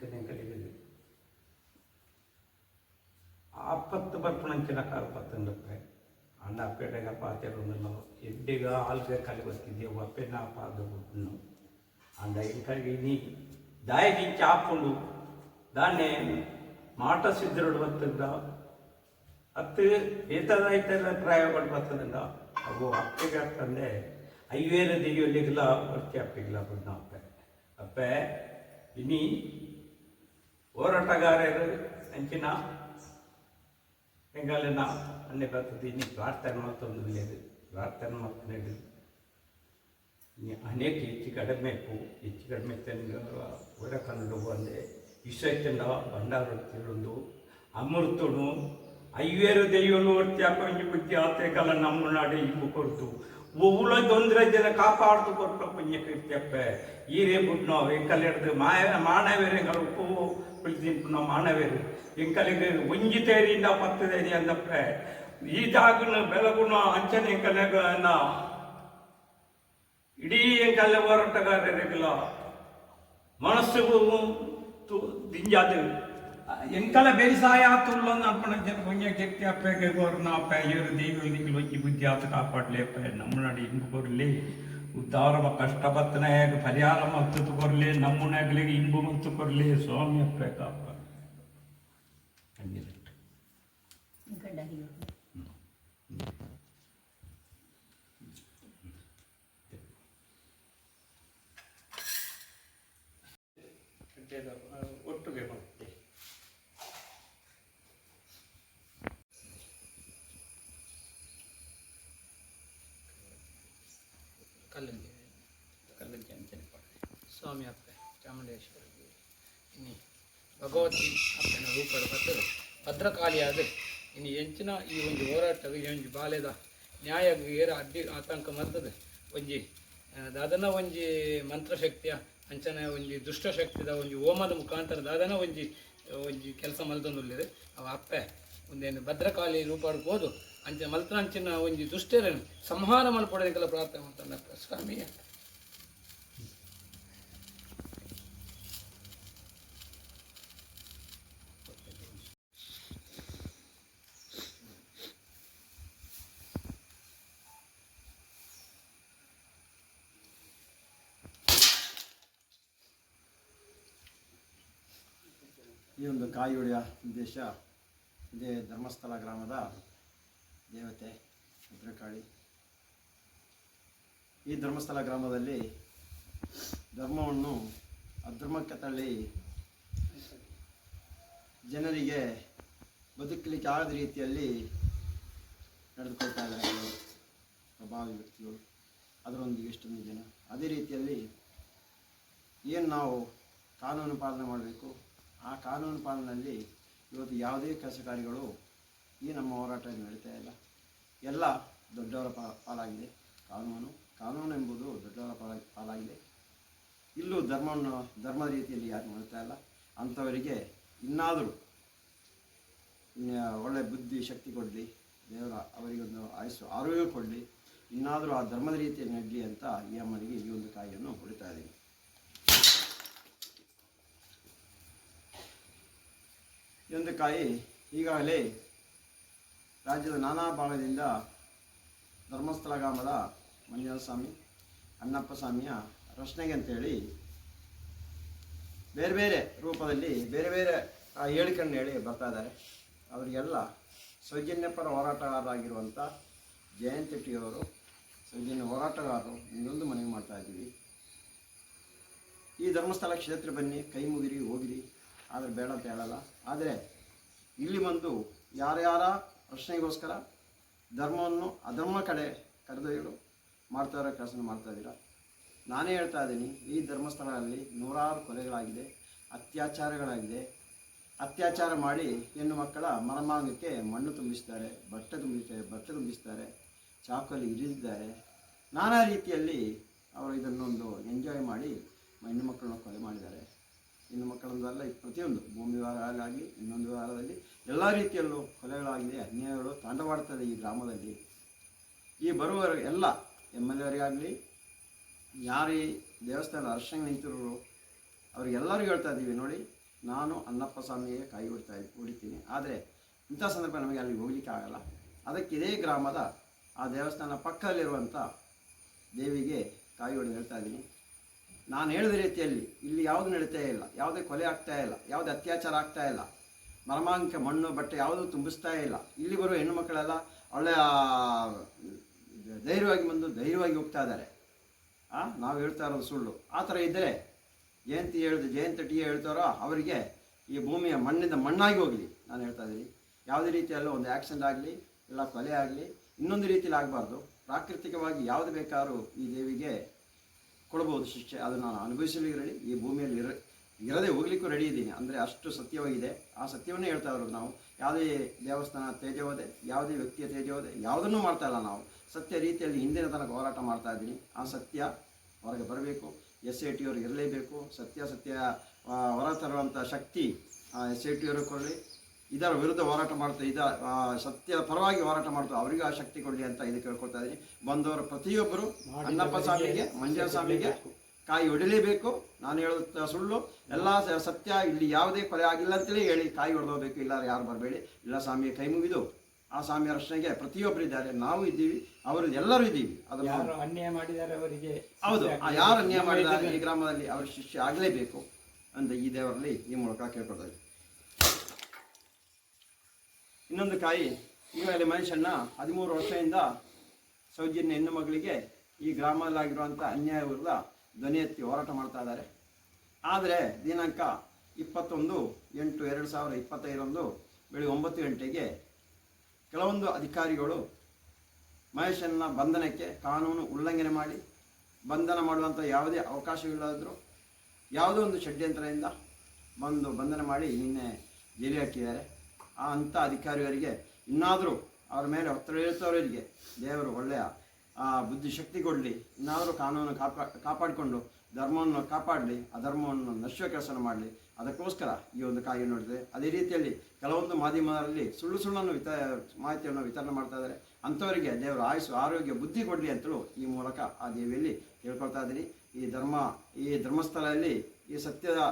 ಕನೆ ಕಲೆಗಳು ಆಪತ್ತು ಬರ್ಪಣಂಚಿನ ಕಾರ್ಪತ್ತಂದಪ್ಪೆ ಅಣ್ಣ ಪೇಟೆಗ ಪಾತೆರೊಂದನ್ನು ಎಡ್ಡಿಗ ಆಲ್ಗೆ ಕಾಲಿ ಬರ್ತಿದ್ದೆ ಒಪ್ಪೆನ ಪಾದ ಬಿಟ್ಟು ಅಂದ ಇಂಕಗೆ ನೀ ದಾಯಿಗೆ ಚಾಪುಂಡು ದಾನ್ನೆ ಮಾಟ ಸಿದ್ಧರುಡು ಬರ್ತದ ಹತ್ತು ಏತದಾಯ್ತೆಲ್ಲ ಪ್ರಯೋಗ ಬರ್ತದಲ್ಲ ಅವು ಅಪ್ಪಗೆ ಅಂತಂದೆ ಐವೇರ ದೆಯ್ಯೊಲ್ಲಿಗಿಲ್ಲ ವರ್ತಿ ಅಪ್ಪಿಗಿಲ್ಲ ಬಿಡ್ನ ಅಪ್ಪೆ. ಅಪ್ಪೆ ಇನಿ ಹೋರಾಟಗಾರರು ಅಂಚಿನ ಬೆಂಗಾಲಿನ ಅನ್ನೆ ಬರ್ತದೆ ಪ್ರಾರ್ಥನೆ ಮತ್ತೊಂದು లేదు ಪ್ರಾರ್ಥನೆ ಮಾಡ್ತಾನೆ ಅನೇಕ ಹೆಚ್ಚು ಕಡಿಮೆ ಹೆಚ್ಚು ಕಡಿಮೆ ತಂದು ಹೊರ ಕನ್ನಡ ಅಂದರೆ ವಿಶ್ವಚಂಡ ಭಂಡಾರ ತಿರುಂದು ಅಮೃತನು ಐವೇರು ದೈವನು ಒಂಜಿ ಬುದ್ಧಿ ಆತೆ ಕಾಲ ನಮ್ಮ ನಾಡು ಇಂಬು ಕೊಡ್ತು ತೊಂದರೆ ಜನ ಕಾಪಾಡ್ತು ಕೊಟ್ಟ ಪುಣ್ಯ ಕೀರ್ತಿಯಪ್ಪೆ ಈರೇ ಬಿಡ್ನೋ ಎಂಕಲೆಡ್ದು ಮಾಯ ಮಾನವೇರು ಎಂಕಲ್ ಉಪ್ಪು ಕುಳಿತಿಂಪು ಮಾನವೇರು ಎಂಕಲಿಗೆ ಒಂಜಿ ತೇರಿಯಿಂದ ಪತ್ತು ತೇರಿ ಅಂದಪ್ಪೆ ಈ ಜಾಗನ ಬೆಳಗುನ ಅಂಚನೆ ಎಂಕಲೆಗನ ಇಡೀ ಎಂಕಲ್ಲ ಹೋರಾಟಗಾರರಿಗಲ್ಲ ಮನಸ್ಸು ದಿಂಜಾದು ಎಂಕಲ ಬೇಸಾಯ ತುಲ್ಲೊಂದು ಅರ್ಪಣ ಪುಣ್ಯ ಶಕ್ತಿ ಅಪ್ಪಗೆ ಗೋರ್ನ ಅಪ್ಪ ಇವರು ದೇವಿಗಳಿಗೆ ಒಂಜಿ ಬುದ್ಧಿ ಆತ ಕಾಪಾಡ್ಲಿ ಅಪ್ಪ ನಮ್ಮ ನಾಡಿ ಇಂಬು ಕೊರ್ಲಿ ಉದ್ಧಾರ ಕಷ್ಟ ಬತ್ತನಾಗ ಪರಿಹಾರ ಮತ್ತು ಕೊರಲಿ ನಮ್ಮನೆಗಳಿಗೆ ಇಂಬು ಮತ್ತು ಕೊರಲಿ ಸ್ವಾಮಿ ಅಪ್ಪ ಕಾಪಾಡ ಹಂಗಿಲ್ಲ ಒಟ್ಟಿಗೆ ಸ್ವಾಮಿ ಅಪ್ಪೆ ಚಾಮುಂಡೇಶ್ವರಿಗೆ ಇನ್ನು ಭಗವತಿ ಅಪ್ಪನ ರೂಪದ ಬರ್ತದೆ ಭದ್ರಕಾಳಿಯಾದ ಇನ್ನು ಹೆಂಚಿನ ಈ ಒಂದು ಹೋರಾಟದ ಈ ಒಂಜಿ ಬಾಲ್ಯದ ನ್ಯಾಯ ಏರ ಅಡ್ಡಿ ಆತಂಕ ಮರ್ತದೆ. ಒಂಜಿ ದಾದನ ಒಂಜಿ ಮಂತ್ರಶಕ್ತಿಯ, ಅಂಚನ ಒಂಜಿ ದುಷ್ಟಶಕ್ತಿದ ಒಂಜಿ ಓಮದ ಮುಖಾಂತರ ದಾದನ ಒಂಜಿ ಒಂಜಿ ಕೆಲಸ ಮಲ್ತೊಂದುಲ್ಲೆರ್. ಅವ ಅಪ್ಪೆ ಒಂದೇನು ಭದ್ರಕಾಳಿ ರೂಪಾಡ್ಬೋದು, ಅಂಚ ಮಲ್ತನ ಅಂಚಿನ ಒಂಜಿ ದುಷ್ಟರನ್ನು ಸಂಹಾರ ಮಲ್ಪಡೋದಕ್ಕೆಲ್ಲ ಪ್ರಾರ್ಥನೆ ಮಾಡ್ತಾನೆ. ಸ್ವಾಮಿ ಈ ಒಂದು ಕಾಯಿ ಹೊಡೆಯ ಉದ್ದೇಶ ಇದೇ ಧರ್ಮಸ್ಥಳ ಗ್ರಾಮದ ದೇವತೆ ಭದ್ರಕಾಳಿ. ಈ ಧರ್ಮಸ್ಥಳ ಗ್ರಾಮದಲ್ಲಿ ಧರ್ಮವನ್ನು ಅಧರ್ಮಕ್ಕೆ ತಳ್ಳಿ ಜನರಿಗೆ ಬದುಕಲಿಕ್ಕೆ ಆಗದ ರೀತಿಯಲ್ಲಿ ನಡೆದುಕೊಳ್ತಾ ಇದ್ದಾರೆ ಪ್ರಭಾವಿ ವ್ಯಕ್ತಿಗಳು. ಅದರೊಂದಿಗೆ ಎಷ್ಟೊಂದು ಜನ. ಅದೇ ರೀತಿಯಲ್ಲಿ ಏನು ನಾವು ಕಾನೂನು ಪಾಲನೆ ಮಾಡಬೇಕು? ಆ ಕಾನೂನು ಪಾಲನಲ್ಲಿ ಇವತ್ತು ಯಾವುದೇ ಕೆಲಸ ಕಾರ್ಯಗಳು ಈ ನಮ್ಮ ಹೋರಾಟ ನಡೀತಾ ಇಲ್ಲ. ಎಲ್ಲ ದೊಡ್ಡವರ ಪಾಲಾಗಿದೆ. ಕಾನೂನು ಕಾನೂನು ಎಂಬುದು ದೊಡ್ಡವರ ಪಾಲ ಪಾಲಾಗಿದೆ. ಇಲ್ಲೂ ಧರ್ಮವನ್ನು ಧರ್ಮದ ರೀತಿಯಲ್ಲಿ ಯಾರು ಮಾಡ್ತಾ ಇಲ್ಲ. ಅಂಥವರಿಗೆ ಇನ್ನಾದರೂ ಒಳ್ಳೆ ಬುದ್ಧಿ, ಶಕ್ತಿ ಕೊಡಲಿ. ದೇವರ, ಅವರಿಗೊಂದು ಆಯಸ್ಸು, ಆರೋಗ್ಯ ಕೊಡಲಿ. ಇನ್ನಾದರೂ ಆ ಧರ್ಮದ ರೀತಿಯಲ್ಲಿ ನಡಲಿ ಅಂತ ಈ ಅಮ್ಮನಿಗೆ ಈ ಒಂದು ಕಾಯಿಯನ್ನು ಹೊಡಿತಾ ಇದ್ದೀನಿ. ಈ ಕಾಯಿ ಈಗಾಗಲೇ ರಾಜ್ಯದ ನಾನಾ ಭಾಗದಿಂದ ಧರ್ಮಸ್ಥಳ ಗ್ರಾಮದ ಮಂಜುನಾಥ ಸ್ವಾಮಿ ಅಣ್ಣಪ್ಪ ಸ್ವಾಮಿಯ ರಚನೆಗೆ ಅಂತೇಳಿ ಬೇರೆ ಬೇರೆ ರೂಪದಲ್ಲಿ ಬೇರೆ ಬೇರೆ ಹೇಳಿಕೆಯನ್ನು ಹೇಳಿ ಬರ್ತಾ ಇದ್ದಾರೆ. ಅವರಿಗೆಲ್ಲ ಸೌಜನ್ಯಪರ ಹೋರಾಟಗಾರರಾಗಿರುವಂಥ ಜಯಂತ್ ಶೆಟ್ಟಿಯವರು ಸೌಜನ್ಯ ಹೋರಾಟಗಾರರು ಇನ್ನೊಂದು ಮನವಿ ಮಾಡ್ತಾ ಇದ್ದೀವಿ. ಈ ಧರ್ಮಸ್ಥಳ ಕ್ಷೇತ್ರ ಬನ್ನಿ, ಕೈ ಮುಗಿರಿ, ಹೋಗಿರಿ. ಆದರೆ ಬೇಡ ಅಂತ ಹೇಳಲ್ಲ. ಆದರೆ ಇಲ್ಲಿ ಬಂದು ಯಾರ್ಯಾರ ಪ್ರಶ್ನೆಗೋಸ್ಕರ ಧರ್ಮವನ್ನು ಅಧರ್ಮ ಕಡೆ ಕರೆದೊಯ್ಯಲು ಮಾಡ್ತಾ ಇರೋ ಕೆಲಸ ಮಾಡ್ತಾ ಇದ್ದೀರಾ? ನಾನೇ ಹೇಳ್ತಾ ಇದ್ದೀನಿ, ಈ ಧರ್ಮಸ್ಥಳದಲ್ಲಿ ನೂರಾರು ಕೊಲೆಗಳಾಗಿದೆ, ಅತ್ಯಾಚಾರಗಳಾಗಿದೆ. ಅತ್ಯಾಚಾರ ಮಾಡಿ ಹೆಣ್ಣು ಮಕ್ಕಳ ಮನಮಾಂಗಕ್ಕೆ ಮಣ್ಣು ತುಂಬಿಸ್ತಾರೆ, ಬಟ್ಟೆ ತುಂಬಿಸ್ತಾರೆ ಬಟ್ಟೆ ತುಂಬಿಸ್ತಾರೆ ಚಾಕಲ್ಲಿ ಇರಿಸಿದ್ದಾರೆ ನಾನಾ ರೀತಿಯಲ್ಲಿ ಅವರು ಇದನ್ನೊಂದು ಎಂಜಾಯ್ ಮಾಡಿ ಹೆಣ್ಣು ಮಕ್ಕಳನ್ನ ಕೊಲೆ ಮಾಡಿದ್ದಾರೆ. ಹೆಣ್ಣು ಮಕ್ಕಳಂದಲ್ಲ ಪ್ರತಿಯೊಂದು ಭೂಮಿ ವಿವಾಹಗಳಾಗಲಿ ಇನ್ನೊಂದು ವಿವಾಹದಲ್ಲಿ ಎಲ್ಲ ರೀತಿಯಲ್ಲೂ ಕೊಲೆಗಳಾಗಿದೆ, ಅನ್ಯಾಯಗಳು ತಾಂಡವಾಡ್ತದೆ ಈ ಗ್ರಾಮದಲ್ಲಿ. ಈ ಬರುವ ಎಲ್ಲ ಎಂ ಎಲ್ ಎವರಿಗಾಗಲಿ ಯಾರೀ ದೇವಸ್ಥಾನದ ಅರ್ಶನ ನಿಂತಿರೋರು ಅವ್ರಿಗೆಲ್ಲರಿಗೂ ಹೇಳ್ತಾ ಇದ್ದೀವಿ, ನೋಡಿ, ನಾನು ಅನ್ನಪ್ಪ ಸ್ವಾಮಿಗೆ ಕಾಯಿ ಹೊಡಿತಾ ಹೊಡಿತೀನಿ. ಆದರೆ ಇಂಥ ಸಂದರ್ಭ ನಮಗೆ ಅಲ್ಲಿ ಹೋಗ್ಲಿಕ್ಕೆ ಆಗಲ್ಲ. ಅದಕ್ಕೆ ಇದೇ ಗ್ರಾಮದ ಆ ದೇವಸ್ಥಾನ ಪಕ್ಕದಲ್ಲಿರುವಂಥ ದೇವಿಗೆ ಕಾಯಿ ಹೊಡೆದು ಹೇಳ್ತಾ ಇದ್ದೀನಿ. ನಾನು ಹೇಳಿದ ರೀತಿಯಲ್ಲಿ ಇಲ್ಲಿ ಯಾವುದು ನಡೀತಾ ಇಲ್ಲ, ಯಾವುದೇ ಕೊಲೆ ಆಗ್ತಾ ಇಲ್ಲ, ಯಾವುದೇ ಅತ್ಯಾಚಾರ ಆಗ್ತಾ ಇಲ್ಲ, ಮರಮಾಂಕ ಮಣ್ಣು ಬಟ್ಟೆ ಯಾವುದೂ ತುಂಬಿಸ್ತಾ ಇಲ್ಲ. ಇಲ್ಲಿ ಬರುವ ಹೆಣ್ಣು ಮಕ್ಕಳೆಲ್ಲ ಒಳ್ಳೆಯ ಧೈರ್ಯವಾಗಿ ಬಂದು ಧೈರ್ಯವಾಗಿ ಹೋಗ್ತಾ ಇದ್ದಾರೆ. ನಾವು ಹೇಳ್ತಾ ಇರೋದು ಸುಳ್ಳು. ಆ ಥರ ಇದ್ದರೆ ಜಯಂತಿ ಹೇಳಿದ, ಜಯಂತ ಟಿ ಹೇಳ್ತಾರೋ ಅವರಿಗೆ ಈ ಭೂಮಿಯ ಮಣ್ಣಿಂದ ಮಣ್ಣಾಗಿ ಹೋಗಲಿ, ನಾನು ಹೇಳ್ತಾ ಇದ್ದೀನಿ. ಯಾವುದೇ ರೀತಿಯಲ್ಲೂ ಒಂದು ಆ್ಯಕ್ಸಿಡೆಂಟ್ ಆಗಲಿ, ಇಲ್ಲ ಕೊಲೆ ಆಗಲಿ, ಇನ್ನೊಂದು ರೀತಿಯಲ್ಲಿ ಆಗಬಾರ್ದು. ಪ್ರಾಕೃತಿಕವಾಗಿ ಯಾವುದು ಬೇಕಾದ್ರೂ ಈ ದೇವಿಗೆ ಕೊಡ್ಬೋದು ಶಿಕ್ಷೆ ಅದು ನಾನು ಅನುಭವಿಸಲಿರಲಿ ಈ ಭೂಮಿಯಲ್ಲಿ ಇರ, ಇರದೆ ಹೋಗ್ಲಿಕ್ಕೂ ರೆಡಿ ಇದ್ದೀನಿ. ಅಂದರೆ ಅಷ್ಟು ಸತ್ಯವಾಗಿದೆ. ಆ ಸತ್ಯವನ್ನೇ ಹೇಳ್ತಾ ಇರೋದು ನಾವು. ಯಾವುದೇ ದೇವಸ್ಥಾನ ತೇಜೋದೆ ಯಾವುದೇ ವ್ಯಕ್ತಿಯ ತೇಜೋದೆ ಯಾವುದನ್ನು ಮಾಡ್ತಾ ಇಲ್ಲ ನಾವು. ಸತ್ಯ ರೀತಿಯಲ್ಲಿ ಹಿಂದಿನ ತನಕ ಹೋರಾಟ ಮಾಡ್ತಾ ಇದ್ದೀನಿ. ಆ ಸತ್ಯ ಹೊರಗೆ ಬರಬೇಕು. ಎಸ್ ಐ ಟಿ ಅವ್ರಿಗೆ ಇರಲೇಬೇಕು. ಸತ್ಯ ಸತ್ಯ ಹೊರ ತರುವಂಥ ಶಕ್ತಿ ಎಸ್ ಐ ಟಿ ಅವರು ಕೊಡಲಿ ಇದರ ವಿರುದ್ಧ ಹೋರಾಟ ಮಾಡ್ತಾ ಇದ ಸತ್ಯ ಪರವಾಗಿ ಹೋರಾಟ ಮಾಡ್ತಾ ಅವರಿಗೂ ಆ ಶಕ್ತಿ ಕೊಡಲಿ ಅಂತ ಇದು ಕೇಳ್ಕೊಳ್ತಾ ಇದ್ದೀನಿ. ಬಂದವರು ಪ್ರತಿಯೊಬ್ಬರು ಅಣ್ಣಪ್ಪ ಸ್ವಾಮಿಗೆ ಮಂಜಾ ಸ್ವಾಮಿಗೆ ಕಾಯಿ ಹೊಡಿಲೇಬೇಕು. ನಾನು ಹೇಳುತ್ತ ಸುಳ್ಳು. ಎಲ್ಲ ಸತ್ಯ ಇಲ್ಲಿ ಯಾವುದೇ ಕೊಲೆ ಆಗಿಲ್ಲ ಅಂತಲೇ ಹೇಳಿ ಕಾಯಿ ಹೊಡೆದೋಗ್ಬೇಕು. ಇಲ್ಲ ಯಾರು ಬರಬೇಡಿ. ಇಲ್ಲ ಸ್ವಾಮಿಯ ಕೈ ಮುಗಿದು ಆ ಸ್ವಾಮಿಯ ರಕ್ಷಣೆಗೆ ಪ್ರತಿಯೊಬ್ಬರು ಇದ್ದಾರೆ. ನಾವು ಇದ್ದೀವಿ. ಅವರು ಎಲ್ಲರೂ ಇದ್ದೀವಿ. ಅದನ್ನು ಅನ್ಯಾಯ ಮಾಡಿದ್ದಾರೆ ಅವರಿಗೆ ಹೌದು. ಯಾರು ಅನ್ಯಾಯ ಮಾಡಿದ್ದಾರೆ ಈ ಗ್ರಾಮದಲ್ಲಿ ಅವರ ಶಿಷ್ಯ ಆಗಲೇಬೇಕು ಅಂತ ಈ ದೇವರಲ್ಲಿ ಈ ಮೂಲಕ ಕೇಳ್ಕೊಳ್ತಾ ಇದ್ದೀವಿ ಇನ್ನೊಂದು ಕಾಯಿ ಈಗಾಗಲೇ ಮನುಷ್ಯಣ್ಣ ಹದಿಮೂರು ವರ್ಷದಿಂದ ಸೌಜನ್ಯ ಹೆಣ್ಣು ಮಗಳಿಗೆ ಈ ಗ್ರಾಮದಲ್ಲಾಗಿರುವಂಥ ಅನ್ಯಾಯ ವಿರುದ್ಧ ಧ್ವನಿ ಎತ್ತಿ ಹೋರಾಟ ಮಾಡ್ತಾ ಇದ್ದಾರೆ. ಆದರೆ ದಿನಾಂಕ ಇಪ್ಪತ್ತೊಂದು ಎಂಟು ಎರಡು ಸಾವಿರದ ಇಪ್ಪತ್ತೈದರಂದು ಬೆಳಿಗ್ಗೆ ಒಂಬತ್ತು ಗಂಟೆಗೆ ಕೆಲವೊಂದು ಅಧಿಕಾರಿಗಳು ಮಹೇಶನ್ನ ಬಂಧನಕ್ಕೆ ಕಾನೂನು ಉಲ್ಲಂಘನೆ ಮಾಡಿ ಬಂಧನ ಮಾಡುವಂಥ ಯಾವುದೇ ಅವಕಾಶವಿಲ್ಲದಿದ್ದರೂ ಯಾವುದೋ ಒಂದು ಷಡ್ಯಂತ್ರದಿಂದ ಬಂದು ಬಂಧನ ಮಾಡಿ ನಿನ್ನೆ ಜೈಲಿ ಹಾಕಿದ್ದಾರೆ. ಆ ಅಂಥ ಅಧಿಕಾರಿಗಳಿಗೆ, ಇನ್ನಾದರೂ ಅವ್ರ ಮೇಲೆ ಒತ್ತಡ ಇರ್ತವರಿಗೆ ದೇವರು ಒಳ್ಳೆಯ ಬುದ್ಧಿಶಕ್ತಿ ಕೊಡಲಿ. ಇನ್ನಾದರೂ ಕಾನೂನು ಕಾಪಾ, ಕಾಪಾಡಿಕೊಂಡು, ಧರ್ಮವನ್ನು ಕಾಪಾಡಲಿ ಅಧರ್ಮವನ್ನು ನಶ್ವ ಕೆಲಸ ಮಾಡಲಿ. ಅದಕ್ಕೋಸ್ಕರ ಈ ಒಂದು ಕಾಯಿ ನೋಡಿದೆ. ಅದೇ ರೀತಿಯಲ್ಲಿ ಕೆಲವೊಂದು ಮಾಧ್ಯಮದಲ್ಲಿ ಸುಳ್ಳು ಸುಳ್ಳನ್ನು ವಿತ, ಮಾಹಿತಿಯನ್ನು ವಿತರಣೆ ಮಾಡ್ತಾ ಇದ್ದಾರೆ. ಅಂಥವರಿಗೆ ದೇವರು ಆಯುಸ್ಸು, ಆರೋಗ್ಯ, ಬುದ್ಧಿ ಕೊಡಲಿ ಅಂತಲೂ ಈ ಮೂಲಕ ಆ ದೇವಿಯಲ್ಲಿ ಕೇಳ್ಕೊಳ್ತಾ ಇದ್ದೀನಿ. ಈ ಧರ್ಮ, ಈ ಧರ್ಮಸ್ಥಳದಲ್ಲಿ ಈ ಸತ್ಯದ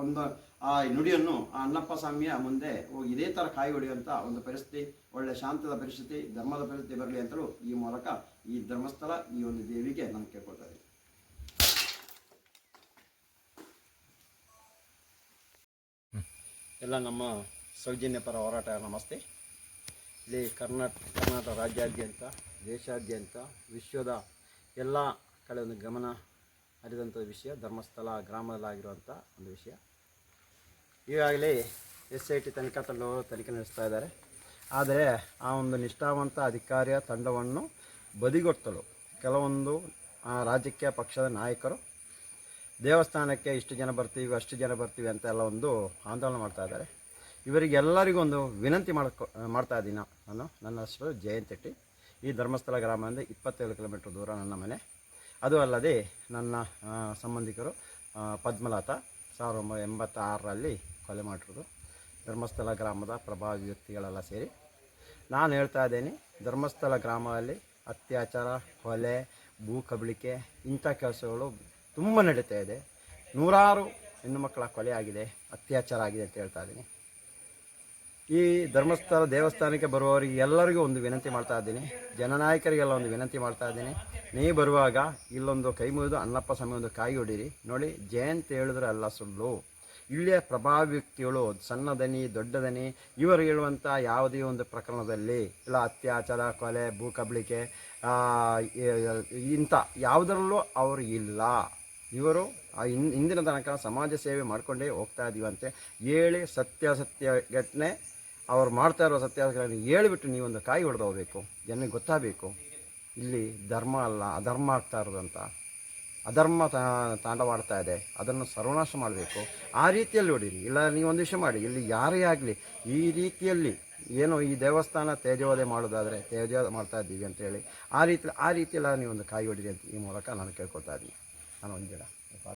ಒಂದು ಆ ನುಡಿಯನ್ನು ಆ ಅಣ್ಣಪ್ಪ ಸ್ವಾಮಿಯ ಮುಂದೆ ಹೋಗಿ ಇದೇ ಥರ ಕಾಯಿ ಹೊಡೆಯುವಂಥ ಒಂದು ಪರಿಸ್ಥಿತಿ, ಒಳ್ಳೆ ಶಾಂತದ ಪರಿಸ್ಥಿತಿ, ಧರ್ಮದ ಪರಿಸ್ಥಿತಿ ಬರಲಿ ಅಂತಲೂ ಈ ಮೂಲಕ ಈ ಧರ್ಮಸ್ಥಳ, ಈ ಒಂದು ದೇವಿಗೆ ನಾನು ಕೇಳ್ಕೊಳ್ತಾ ಎಲ್ಲ ನಮ್ಮ ಸೌಜನ್ಯ ಪರ ಹೋರಾಟ, ನಮಸ್ತೆ. ಇಲ್ಲಿ ಕರ್ನಾಟಕ ಕರ್ನಾಟಕ ರಾಜ್ಯಾದ್ಯಂತ, ದೇಶಾದ್ಯಂತ, ವಿಶ್ವದ ಎಲ್ಲ ಕಡೆ ಒಂದು ಗಮನ ಹರಿದಂಥ ವಿಷಯ, ಧರ್ಮಸ್ಥಳ, ಗ್ರಾಮದಲ್ಲಾಗಿರುವಂಥ ಒಂದು ವಿಷಯ. ಈಗಾಗಲೇ ಎಸ್ ಐ ಟಿ ತನಿಖಾ ತಂಡವರು ತನಿಖೆ ನಡೆಸ್ತಾ ಇದ್ದಾರೆ. ಆದರೆ ಆ ಒಂದು ನಿಷ್ಠಾವಂತ ಅಧಿಕಾರಿಯ ತಂಡವನ್ನು ಬದಿಗೊತ್ತಲು ಕೆಲವೊಂದು ರಾಜಕೀಯ ಪಕ್ಷದ ನಾಯಕರು ದೇವಸ್ಥಾನಕ್ಕೆ ಇಷ್ಟು ಜನ ಬರ್ತೀವಿ, ಅಷ್ಟು ಜನ ಬರ್ತೀವಿ ಅಂತ ಎಲ್ಲ ಒಂದು ಆಂದೋಲನ ಮಾಡ್ತಾ ಇದ್ದಾರೆ. ಇವರಿಗೆಲ್ಲರಿಗೂ ಒಂದು ವಿನಂತಿ ಮಾಡ್ಕೊ, ಮಾಡ್ತಾ ಇದ್ದೀನಿ ನಾನು. ನನ್ನ ಹೆಸರು ಜಯಂತಿಟ್ಟಿ ಈ ಧರ್ಮಸ್ಥಳ ಗ್ರಾಮದಿಂದ ಇಪ್ಪತ್ತೇಳು ಕಿಲೋಮೀಟ್ರ್ ದೂರ ನನ್ನ ಮನೆ. ಅದು ಅಲ್ಲದೆ ನನ್ನ ಸಂಬಂಧಿಕರು ಪದ್ಮಲತಾ ಸಾವಿರದ ಒಂಬೈನೂರ ಎಂಬತ್ತಾರರಲ್ಲಿ ಕೊಲೆ ಮಾಡಿರೋದು. ಧರ್ಮಸ್ಥಳ ಗ್ರಾಮದ ಪ್ರಭಾವಿ ವ್ಯಕ್ತಿಗಳೆಲ್ಲ ಸೇರಿ. ನಾನು ಹೇಳ್ತಾ ಇದ್ದೀನಿ, ಧರ್ಮಸ್ಥಳ ಗ್ರಾಮದಲ್ಲಿ ಅತ್ಯಾಚಾರ, ಕೊಲೆ, ಭೂ ಕಬಳಿಕೆ ಇಂಥ ಕೆಲಸಗಳು ತುಂಬ ನಡೀತಾ ಇದೆ. ನೂರಾರು ಹೆಣ್ಣುಮಕ್ಕಳ ಕೊಲೆ ಆಗಿದೆ, ಅತ್ಯಾಚಾರ ಆಗಿದೆ ಅಂತ ಹೇಳ್ತಾ ಇದ್ದೀನಿ. ಈ ಧರ್ಮಸ್ಥಳ ದೇವಸ್ಥಾನಕ್ಕೆ ಬರುವವರಿಗೆ ಎಲ್ಲರಿಗೂ ಒಂದು ವಿನಂತಿ ಮಾಡ್ತಾ ಇದ್ದೀನಿ. ಜನನಾಯಕರಿಗೆಲ್ಲ ಒಂದು ವಿನಂತಿ ಮಾಡ್ತಾ ಇದ್ದೀನಿ. ನೀವು ಬರುವಾಗ ಇಲ್ಲೊಂದು ಕೈ ಮುಗಿದು ಅನ್ನಪ್ಪ ಸ್ವಾಮಿ ಒಂದು ಕಾಯಿ ಹೊಡೀರಿ. ನೋಡಿ, ಜಯಂತ ಹೇಳಿದ್ರೆ ಅಲ್ಲ ಸುಳ್ಳು. ಇಲ್ಲಿಯ ಪ್ರಭಾವಿ ವ್ಯಕ್ತಿಗಳು, ಸಣ್ಣ ದನಿ, ದೊಡ್ಡ ದನಿ, ಇವರು ಹೇಳುವಂಥ ಯಾವುದೇ ಒಂದು ಪ್ರಕರಣದಲ್ಲಿ ಇಲ್ಲ, ಅತ್ಯಾಚಾರ, ಕೊಲೆ, ಭೂ ಕಬಳಿಕೆ ಇಂಥ ಯಾವುದರಲ್ಲೂ ಅವರು ಇಲ್ಲ. ಇವರು ಇಂದಿನ ತನಕ ಸಮಾಜ ಸೇವೆ ಮಾಡಿಕೊಂಡೇ ಹೋಗ್ತಾ ಇದ್ದೀವಂತೆ ಹೇಳಿ ಸತ್ಯಾಸತ್ಯ ಘಟನೆ ಅವ್ರು ಮಾಡ್ತಾ ಇರೋ ಸತ್ಯಾಗ್ರಹ ಹೇಳಿಬಿಟ್ಟು ನೀವೊಂದು ಕಾಯಿ ಹೊಡೆದು ಹೋಗಬೇಕು. ಜನಕ್ಕೆ ಗೊತ್ತಾಗಬೇಕು. ಇಲ್ಲಿ ಧರ್ಮ ಅಲ್ಲ, ಅಧರ್ಮ ಆಗ್ತಾ ಇರೋದಂತ. ಅಧರ್ಮ ತಾಂಡವಾಡ್ತಾ ಇದೆ. ಅದನ್ನು ಸರ್ವನಾಶ ಮಾಡಬೇಕು. ಆ ರೀತಿಯಲ್ಲಿ ಹೊಡೀರಿ. ಇಲ್ಲ ನೀವೊಂದು ವಿಷಯ ಮಾಡಿ. ಇಲ್ಲಿ ಯಾರೇ ಆಗಲಿ, ಈ ರೀತಿಯಲ್ಲಿ ಏನು ಈ ದೇವಸ್ಥಾನ ತೇಜೋದೆ ಮಾಡೋದಾದರೆ ತೇಜೋದೆ ಮಾಡ್ತಾ ಇದ್ದೀವಿ ಅಂತೇಳಿ, ಆ ರೀತಿ, ಆ ರೀತಿಯಲ್ಲಿ ನೀವೊಂದು ಕಾಯಿ ಹೊಡೀರಿ ಅಂತ ಈ ಮೂಲಕ ನಾನು ಕೇಳ್ಕೊತಾ ಇದ್ದೀನಿ. ನಾನು ಒಂದು